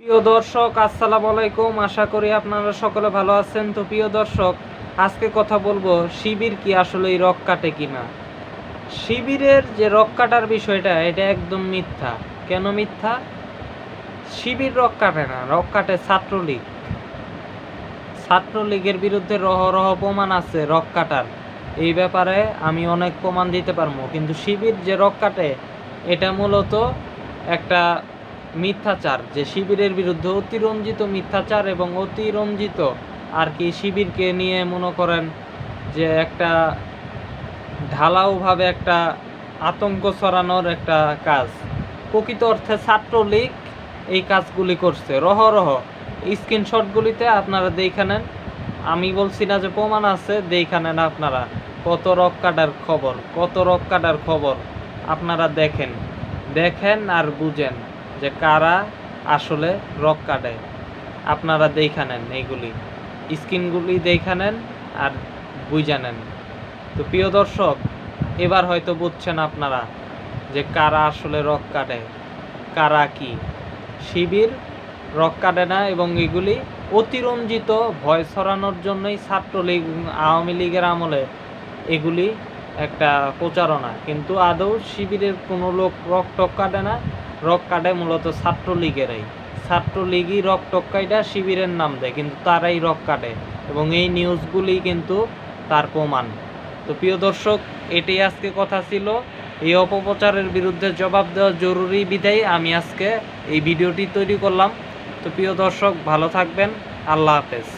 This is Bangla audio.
প্রিয় দর্শক, আসসালামু আলাইকুম। আশা করি আপনারা সকলে ভালো আছেন। তো প্রিয় দর্শক, আজকে কথা বলব, শিবির কি আসলে এই রক কাটে কিনা? শিবিরের যে রক কাটার বিষয়টা, এটা একদম মিথ্যা। কেন মিথ্যা? শিবির রক কাটে না, রক কাটে ছাত্রলীগ। ছাত্রলীগের বিরুদ্ধে রহ রহ প্রমাণ আছে রক কাটার। এই ব্যাপারে আমি অনেক প্রমাণ দিতে পারব, কিন্তু শিবির যে রক কাটে, এটা মূলত একটা মিথ্যাচার, যে শিবিরের বিরুদ্ধে অতিরঞ্জিত মিথ্যাচার এবং অতিরঞ্জিত আর কি শিবিরকে নিয়ে মনে করেন যে একটা ঢালাওভাবে একটা আতঙ্ক ছড়ানোর একটা কাজ। প্রকৃত অর্থে ছাত্রলীগ এই কাজগুলি করছে। রহ রহ, স্ক্রিনশটগুলিতে আপনারা দেখে নেন। আমি বলছি না যে প্রমাণ আছে, দেখে নেন আপনারা। কত রক কাটার খবর, কত রক কাটার খবর আপনারা দেখেন। দেখেন আর বুঝেন। যে কারা আসলে রক কাটে। আপনারা দেখে নেন এইগুলি। স্ক্রিনগুলি দেখে নেন আর বুঝে নেন। তো প্রিয় দর্শক, এবার হয়তো বুঝছেন আপনারা যে কারা আসলে রক কাটে, কারা কি। শিবির রক কাটে না এবং এগুলি অতিরঞ্জিত ভয় ছড়ানোর জন্যই ছাত্রলীগ আওয়ামী লীগের আমলে এগুলি একটা প্রচারণা। কিন্তু আদৌ শিবিরের কোনো লোক রক টক কাটে না? রক কাটে মূলত ছাত্রলীগেরাই। ছাত্রলীগই রক টক্কাইটা শিবিরের নাম দেয়, কিন্তু তারাই রক কাটে এবং এই নিউজগুলি কিন্তু তার প্রমাণ। তো প্রিয় দর্শক এটি আজকে কথা ছিল। এই অপপ্রচারের বিরুদ্ধে জবাব দেওয়া জরুরি বিধায় আমি আজকে এই ভিডিওটি তৈরি করলাম। তো প্রিয় দর্শক, ভালো থাকবেন। আল্লাহ হাফেজ।